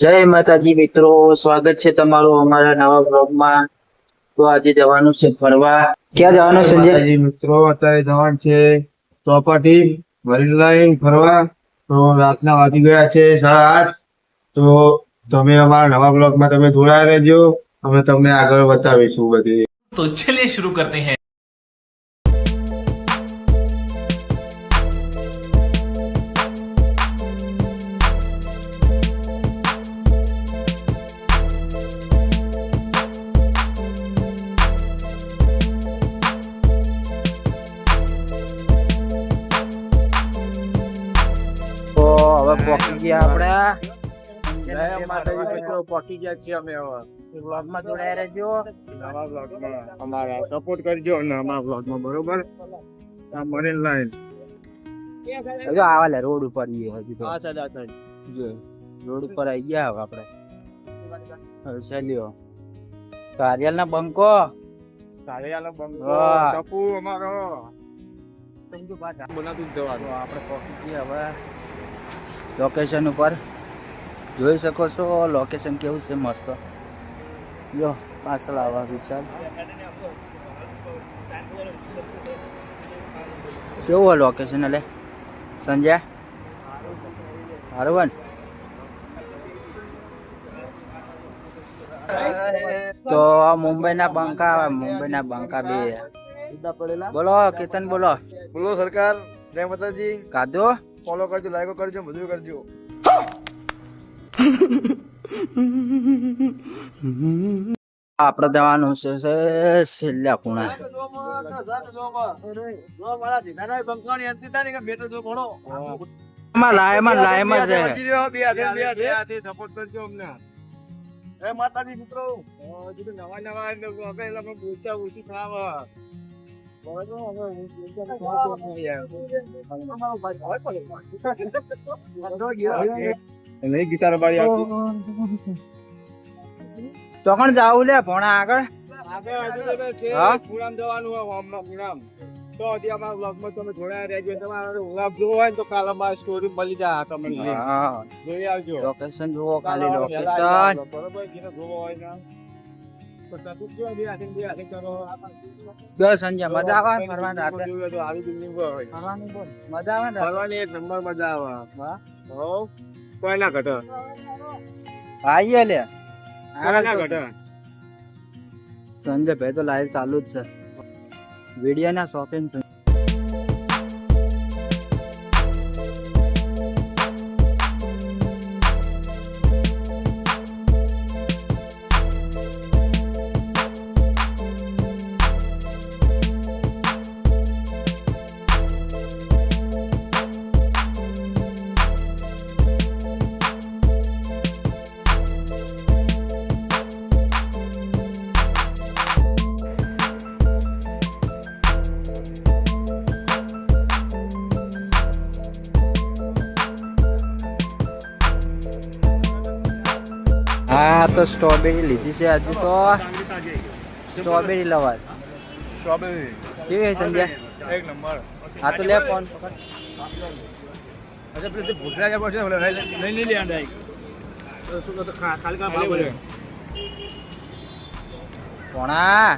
જય માતાજી મિત્રો સ્વાગત છે તમારું અમારા નવા બ્લોગમાં તો આજે જવાનું છે ફરવા. ક્યાં જવાનું છે માતાજી મિત્રો અત્યારે જવાનું છે ચોપાટી મરીન ફરવા. તો રાતના વાગી ગયા છે સાડા આઠ. તો તમે અમારા નવા બ્લોગમાં તમે જોડાયા રહેજો. અમે તમને આગળ બતાવીશું બધી. તો ચલીએ શરૂ કરતે હૈ. હવે પોકી ગયા આપણે. મિત્રો ગયા છીએ અમે હવે. બ્લોગમાં જોડાયા રહેજો. નવા બ્લોગમાં અમારા સપોર્ટ કરજો નવા બ્લોગમાં બરોબર? મરીન લાઈન હજુ આવા લે રોડ ઉપર ઈએ હજુ તો. આ સાઈડ આ સાઈડ રોડ ઉપર આવી ગયા હવે આપણે. ચાલ્યો. કાર્યાલ ના બંકો. સારિયાનો બંકો ટપુ અમારો. બનાતું જ તો જવાનું આપણે હવે. લોકેશન ઉપર. જોઈ શકો છો લોકેશન કેવું છે મસ્ત. જો પાછળ આવા વિશાલ. કેવું હોય લોકેશન એટલે? સંજય હારવન તો આ મુંબઈના બંકા આવે મુંબઈના બંકા બે. બોલો કેતન બોલો. બોલો સરકાર જય માતાજી. કાધો ફોલો કરજો લાઈકો કરજો બધું કરજો. આપણે જવાનું છે છે છેલ્લા ખૂણા. લાયમાં લાયમાં છે સપોર્ટ કરજો અમને. એ માતાજી મિત્રો. નવા નવા બોલતા ઓછી ખાવા નહીં તો પણ જાવું લે ભણા આગળ. હા? પૂરામ જવાનું તો હજી અમારા બ્લોગમાં તમે જોડાયા રહેજો તમારે ઉલાપ જોવો હોય તો કાલે અમારી સ્ટોરી મળી જાય તમને જોઈ આવજો. લોકેશન ખાલી કાલે લોકેશન બરોબર? જોવો હોય ને. મજા આવે ફરવાની રાતે? જોયું હોય તો આવી બિલ્ડિંગ ફરવાની મજા આવે ફરવાની એક નંબર મજા આવે. હો કોઈ ના ઘટે આઈએ લે. કોઈ ના ઘટે સંજય ભાઈ તો લાઈવ ચાલુ જ છે. વીડિયો ના શોખીન છે. હા તો સ્ટ્રોબેરી લીધી છે આજે તો. સ્ટ્રોબેરી લવાજ સ્ટ્રોબેરી કેવી છે સંધ્યા? એક નંબર. હા તો લે ફોન. પકડ અચ્છા પેલું ભૂતરા જે પડશે ઓલે લઈ લઈ લે શું તો ખાલી કા ભાવ બોલે. પોણા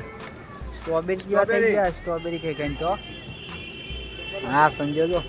સ્ટ્રોબેરી કેવા થઈ સ્ટ્રોબેરી. ગયા સ્ટ્રોબેરી ખાઈ ખાઈને તો. હા સંજય જો